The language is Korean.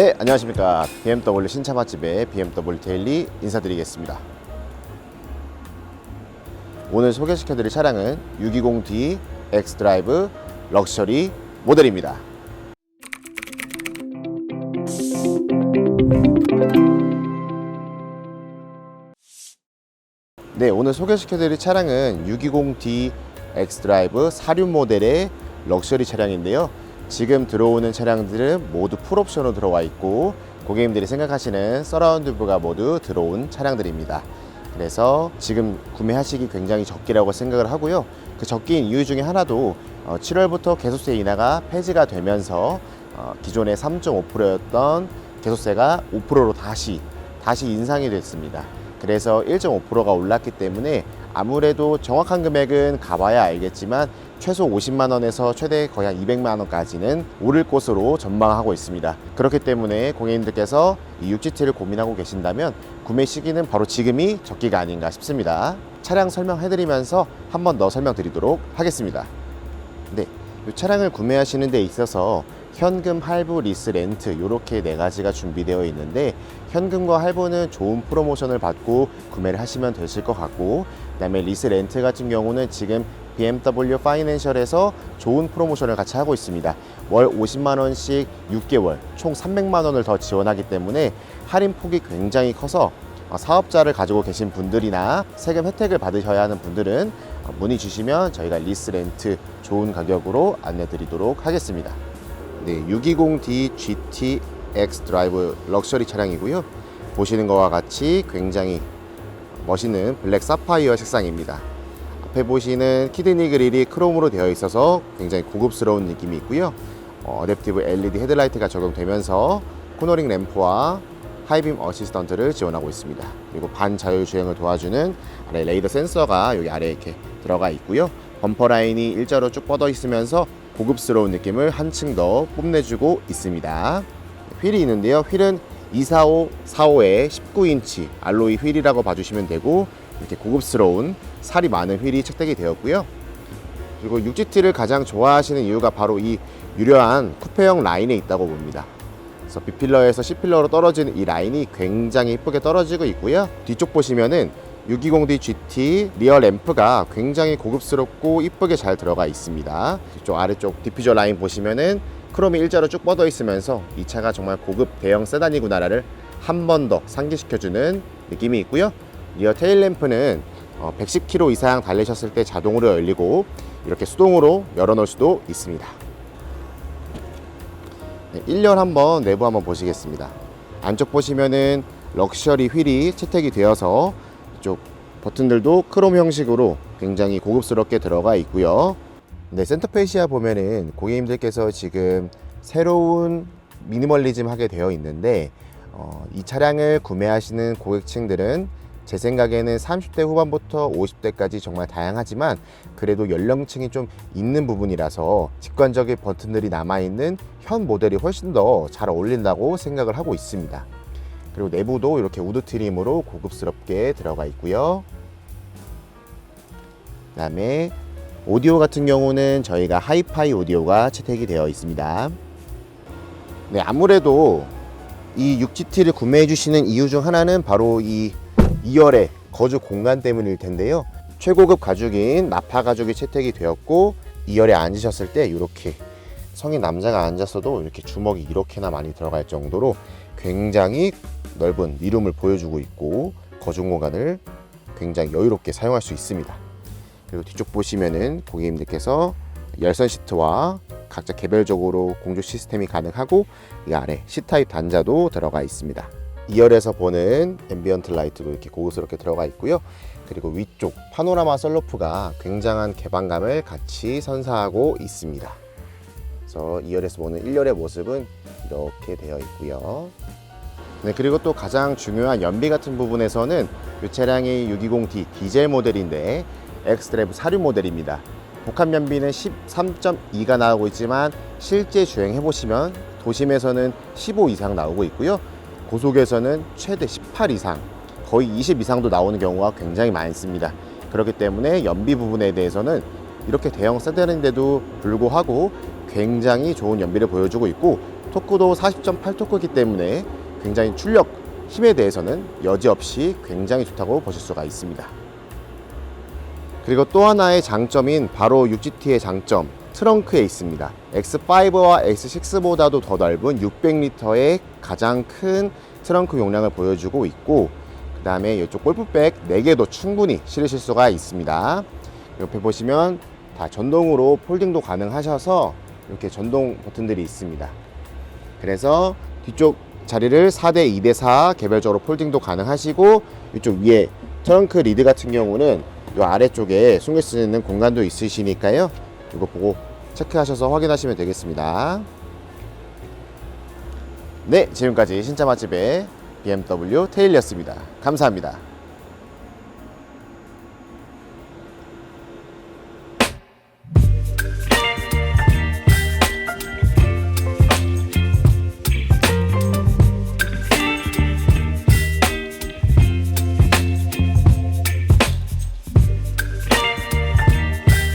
네, 안녕하십니까. BMW 신차 맛집의 BMW 데일리 인사드리겠습니다. 오늘 소개시켜드릴 차량은 620D X드라이브 럭셔리 모델입니다. 네, 오늘 소개시켜드릴 차량은 620D X드라이브 사륜 모델의 럭셔리 차량인데요. 지금 들어오는 차량들은 모두 풀옵션으로 들어와 있고 고객님들이 생각하시는 서라운드 뷰가 모두 들어온 차량들입니다. 그래서 지금 구매하시기 굉장히 적기라고 생각을 하고요. 그 적기인 이유 중에 하나도 7월부터 개소세 인하가 폐지가 되면서 어, 기존의 3.5%였던 개소세가 5%로 다시 다시 인상이 됐습니다. 그래서 1.5%가 올랐기 때문에 아무래도 정확한 금액은 가봐야 알겠지만 최소 50만 원에서 최대 거의 한 200만 원까지는 오를 것으로 전망하고 있습니다. 그렇기 때문에 고객님들께서 이 6GT를 고민하고 계신다면 구매 시기는 바로 지금이 적기가 아닌가 싶습니다. 차량 설명해드리면서 한 번 더 설명드리도록 하겠습니다. 네, 이 차량을 구매하시는 데 있어서 현금, 할부, 리스, 렌트 이렇게 네 가지가 준비되어 있는데 현금과 할부는 좋은 프로모션을 받고 구매를 하시면 되실 것 같고 그다음에 리스, 렌트 같은 경우는 지금 BMW 파이낸셜에서 좋은 프로모션을 같이 하고 있습니다. 월 50만 원씩 6개월 총 300만 원을 더 지원하기 때문에 할인 폭이 굉장히 커서 어, 사업자를 가지고 계신 분들이나 세금 혜택을 받으셔야 하는 분들은 어, 문의 주시면 저희가 리스 렌트 좋은 가격으로 안내 드리도록 하겠습니다. 네, 620D GT X 드라이브 럭셔리 차량이고요. 보시는 것과 같이 굉장히 멋있는 블랙 사파이어 색상입니다. 앞에 보시는 키드니 그릴이 크롬으로 되어 있어서 굉장히 고급스러운 느낌이 있고요. 어, 어댑티브 LED 헤드라이트가 적용되면서 코너링 램프와 하이빔 어시스턴트를 지원하고 있습니다. 그리고 반자율 주행을 도와주는 아래 레이더 센서가 여기 아래에 이렇게 들어가 있고요. 범퍼 라인이 일자로 쭉 뻗어 있으면서 고급스러운 느낌을 한층 더 뽐내주고 있습니다. 휠이 있는데요. 휠은 245, 45의 19인치 알로이 휠이라고 봐주시면 되고 이렇게 고급스러운 살이 많은 휠이 착색이 되었고요. 그리고 6GT를 가장 좋아하시는 이유가 바로 이 유려한 쿠페형 라인에 있다고 봅니다. 그래서 B필러에서 C필러로 떨어지는 이 라인이 굉장히 이쁘게 떨어지고 있고요. 뒤쪽 보시면은 620D GT 리어 램프가 굉장히 고급스럽고 이쁘게 잘 들어가 있습니다. 이쪽 아래쪽 디퓨저 라인 보시면은 크롬이 일자로 쭉 뻗어 있으면서 이 차가 정말 고급 대형 세단이구나를 한 번 더 상기시켜주는 느낌이 있고요. 리어 테일 램프는 110km 이상 달리셨을 때 자동으로 열리고 이렇게 수동으로 열어놓을 수도 있습니다. 네, 1열 한번 내부 한번 보시겠습니다. 안쪽 보시면은 럭셔리 휠이 채택이 되어서 이쪽 버튼들도 크롬 형식으로 굉장히 고급스럽게 들어가 있고요. 네, 센터페시아 보면은 고객님들께서 지금 새로운 미니멀리즘 하게 되어 있는데 어, 이 차량을 구매하시는 고객층들은 제 생각에는 30대 후반부터 50대까지 정말 다양하지만 그래도 연령층이 좀 있는 부분이라서 직관적인 버튼들이 남아있는 현 모델이 훨씬 더 잘 어울린다고 생각을 하고 있습니다. 그리고 내부도 이렇게 우드 트림으로 고급스럽게 들어가 있고요. 그다음에 오디오 같은 경우는 저희가 하이파이 오디오가 채택이 되어 있습니다. 네, 아무래도 이 6GT를 구매해 주시는 이유 중 하나는 바로 이 2열의 거주 공간 때문일 텐데요. 최고급 가죽인 나파 가죽이 채택이 되었고 2열에 앉으셨을 때 이렇게 성인 남자가 앉았어도 이렇게 주먹이 이렇게나 많이 들어갈 정도로 굉장히 넓은 미룸을 보여주고 있고 거주 공간을 굉장히 여유롭게 사용할 수 있습니다. 그리고 뒤쪽 보시면은 고객님들께서 열선 시트와 각자 개별적으로 공조 시스템이 가능하고 이 아래 C타입 단자도 들어가 있습니다. 2열에서 보는 앰비언트 라이트도 이렇게 고급스럽게 들어가 있고요. 그리고 위쪽 파노라마 썬루프가 굉장한 개방감을 같이 선사하고 있습니다. 그래서 2열에서 보는 1열의 모습은 이렇게 되어 있고요. 네, 그리고 또 가장 중요한 연비 같은 부분에서는 이 차량이 620D 디젤 모델인데 엑스드라이브 사륜 모델입니다. 복합 연비는 13.2가 나오고 있지만 실제 주행해 보시면 도심에서는 15 이상 나오고 있고요. 고속에서는 최대 18 이상, 거의 20 이상도 나오는 경우가 굉장히 많습니다. 그렇기 때문에 연비 부분에 대해서는 이렇게 대형 세단인데도 불구하고 굉장히 좋은 연비를 보여주고 있고 토크도 40.8 토크이기 때문에 굉장히 출력, 힘에 대해서는 여지없이 굉장히 좋다고 보실 수가 있습니다. 그리고 또 하나의 장점인 바로 6GT의 장점 트렁크에 있습니다. X5와 X6보다도 더 넓은 600리터의 가장 큰 트렁크 용량을 보여주고 있고 그 다음에 이쪽 골프백 4개도 충분히 실으실 수가 있습니다. 옆에 보시면 다 전동으로 폴딩도 가능하셔서 이렇게 전동 버튼들이 있습니다. 그래서 뒤쪽 자리를 4대 2대 4 개별적으로 폴딩도 가능하시고 이쪽 위에 트렁크 리드 같은 경우는 이 아래쪽에 숨길 수 있는 공간도 있으시니까요. 이거 보고 체크하셔서 확인하시면 되겠습니다. 네, 지금까지 신짜 맛집의 BMW 테일이었습니다. 감사합니다.